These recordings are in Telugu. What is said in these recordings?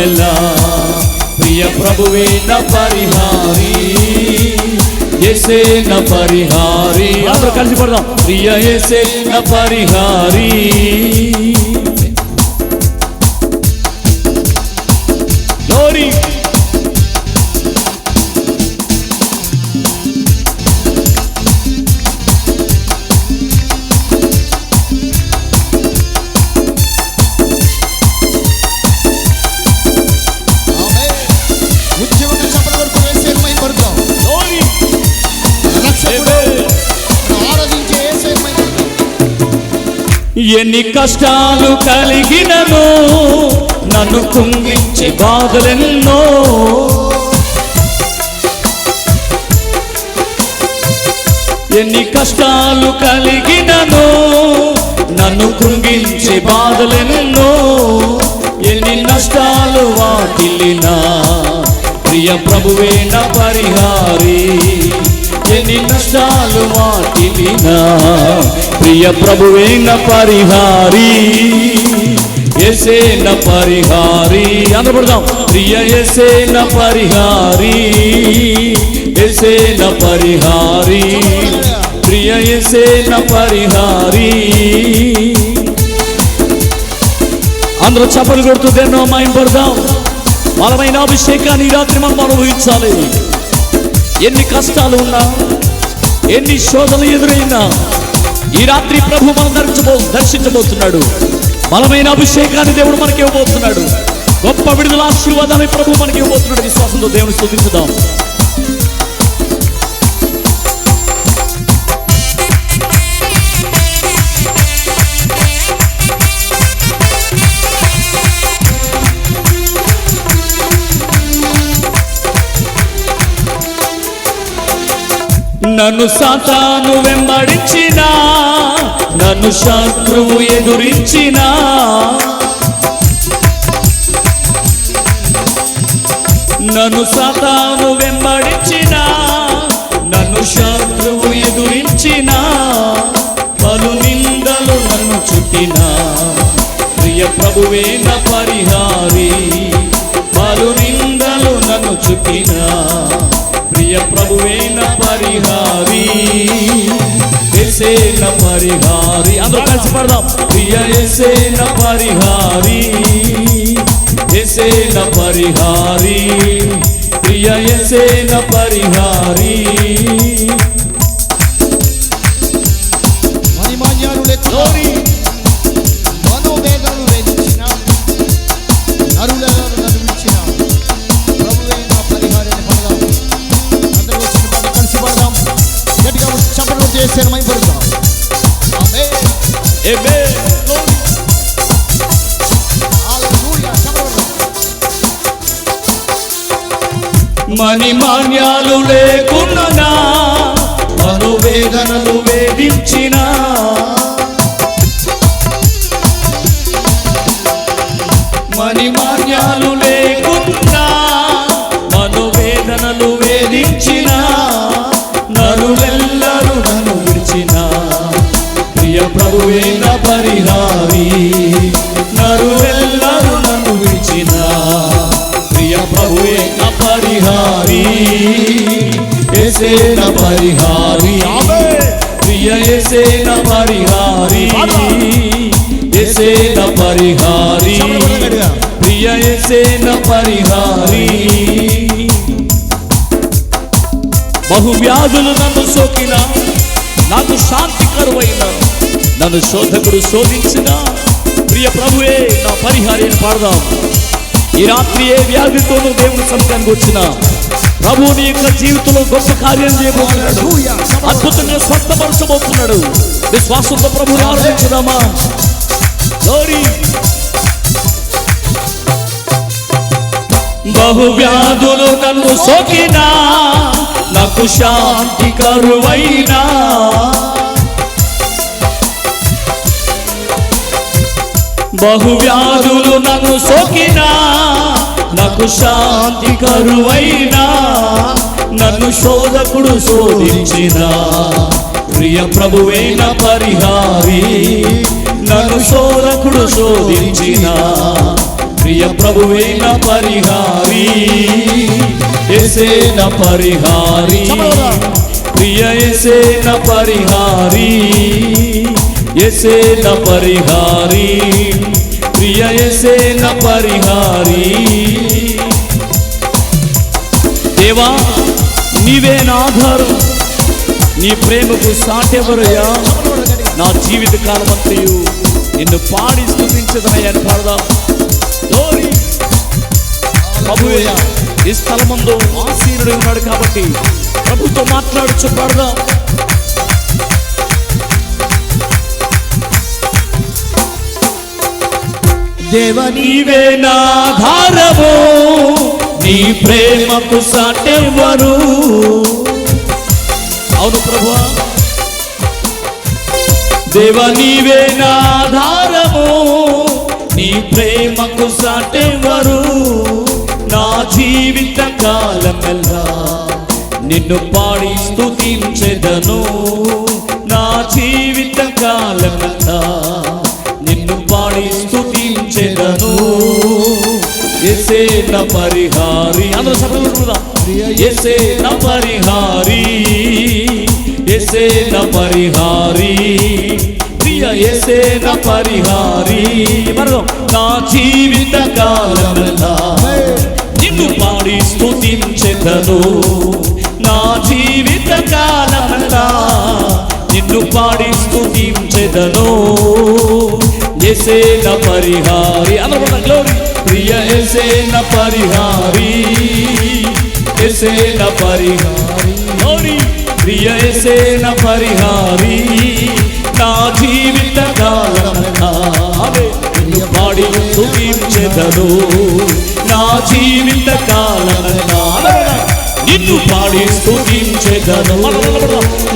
దుఃఖమెల్లా ప్రియ ప్రభువే న పరిహారి. ఎసే న పరిహారి. అందరూ కలిసి పడదాం. ప్రియ ఎసే న పరిహారి. ఎన్ని కష్టాలు కలిగినను నన్ను కుంగించి బాధలెన్నో. ఎన్ని కష్టాలు కలిగినను నన్ను కృంగించి బాధలెన్నో. ఎన్ని నష్టాలు వాటిల్లినా ప్రియ ప్రభువే నా పరిహారి. ఎన్ని నష్టాలు వాటిల్లినా ప్రియ ప్రభువే నా పరిహారి ఎసే నా పరిహారి. అందరూ ప్రియ ఎసే నా పరిహారి ఎసే నా పరిహారి. ప్రియ ఎసే నా పరిహారి. అందరూ చప్పలు కొడుతూ దేన్నో మాయం పడదాం. బలమైన అభిషేకాన్ని ఈ రాత్రి మనం అనుభవించాలి. ఎన్ని కష్టాలు ఉన్నా ఎన్ని శోధనలు ఎదురైనా ఈ రాత్రి ప్రభు మనం దర్శించబో దర్శించబోతున్నాడు. బలమైన అభిషేకాన్ని దేవుడు మనకి ఇవ్వబోతున్నాడు. గొప్ప విడుదల ఆశీర్వాదాన్ని ప్రభు మనకి ఇవ్వబోతున్నాడు. విశ్వాసంతో దేవుని స్థుతించుదాం. నన్ను సాతాను వెంబడించిన నన్ను శత్రువు ఎదురించిన. నన్ను సాతాను వెంబడించిన నన్ను శత్రువు ఎదురించిన. పలు నిందలు నన్ను చుట్టిన. ప్రియ ప్రభువే నా పరిహారి. పలు నిందలు నన్ను చుట్టినా. ప్రియ ప్రభువే పరిహారి ఎసేన పరిహారి. అందరూ కలిసి పడదాం. ప్రియ ఎసేన పరిహారి ఎసేన పరిహారి. ప్రియ ఎసేన నా పరిహారి. చప్పట్లు చేసే మైపడతాం ఆమేన్ Amen. హల్లెలూయా చప్పట్లు మణిమాన్యాలు లేకున్నా మనోవేదనలు వేధించిన మణిమాన్యాలు లేకున్నా మనోవేదనలు వేధించిన ప్రియ పరిహారి. నరులెల్లరూ నన్ను విడిచిన ప్రియ ప్రభువేన పరిహారి. ఎసే పరిహారి. ప్రియ ఎసే పరిహారి. ఎసే పరిహారి. ప్రియ ఎసే పరిహారి. బహువ్యాధులు నన్ను సోకిన నాకు శాంతి నన్ను శోధకుడు శోధించిన. ప్రియ ప్రభువే నా పరిహారే పాడదాం. ఈ రాత్రి ఏ వ్యాధితోనూ దేవుని సముఖానికి వచ్చిన. ప్రభు నీ యొక్క జీవితంలో గొప్ప కార్యం చేయబోతున్నాడు. అద్భుతంగా స్వస్థపరచబోతున్నాడు విశ్వాసంతో ప్రభుని ఆరాధించుదామా బహు వ్యాధులు నన్ను సోకినా నాకు శాంతి కరువైనా. బహువ్యాధులు నన్ను సోకినా నాకు శాంతి కరువైనా నన్ను శోధకుడు శోధించిన. ప్రియ ప్రభువే పరిహారి నన్ను శోధకుడు శోధించిన. ప్రియ ప్రభువే పరిహారి ఎసేన పరిహారి ప్రియ ఎసేన పరిహారి ఎసే పరిహారీ. ప్రియసేన పరిహారీ. దేవా నీవే నా ఆధారం. నీ ప్రేమకు సాటెవరయ్యా. నా జీవిత కాలమంతయు నిన్ను పాడి స్థుతించదనయ్యా అని పాడదాం. ప్రభువే ఈ స్థలమందు ఆసీనుడు ఉన్నాడు కాబట్టి ప్రభుతో మాట్లాడుచు పాడదాం. దేవ నీవే నా ఆధారము నీ ప్రేమకు సాటెవరు అవును ప్రభు దేవ నీవే నా ఆధారము నీ ప్రేమకు సాటెవరు నా జీవిత కాలమెల్లా నిన్ను పాడి స్థుతించెదను నా జీవిత కాలమెల్లా ఎసే నా పరిహారి. అందరూ సభలు ఎసే నా పరిహారి. ఎసే నా పరిహారి. ప్రియ ఎసే నా పరిహారి. మరో నా జీవిత కాలమల్లా నిన్ను పాడి స్తుతించెదను. నా జీవిత కాలమల్లా నిన్ను పాడి స్తుతించెదను. ఎసేన పరిహారి. అందరూ గ్లోరీ ప్రియ ఎసేన పరిహారి. ఎసేన పరిహారి. గ్లోరీ ప్రియ ఎసేన పరిహారి. నా జీవిత కాలమల్లా నిన్ను పాడి స్తుతించెదను నా జీవిత కాలమల్లా నిన్ను పాడి స్తుతించెదను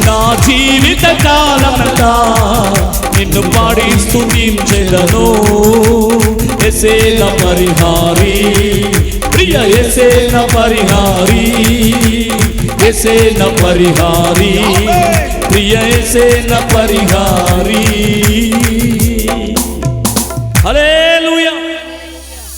నా జీవిత కాలమంతా నిన్ను పాడి స్తుతించెదను ఎసేన పరిహారి ప్రియ ఎసేన పరిహారి ఎసేన పరిహారి ప్రియ ఎసేన పరిహారీ.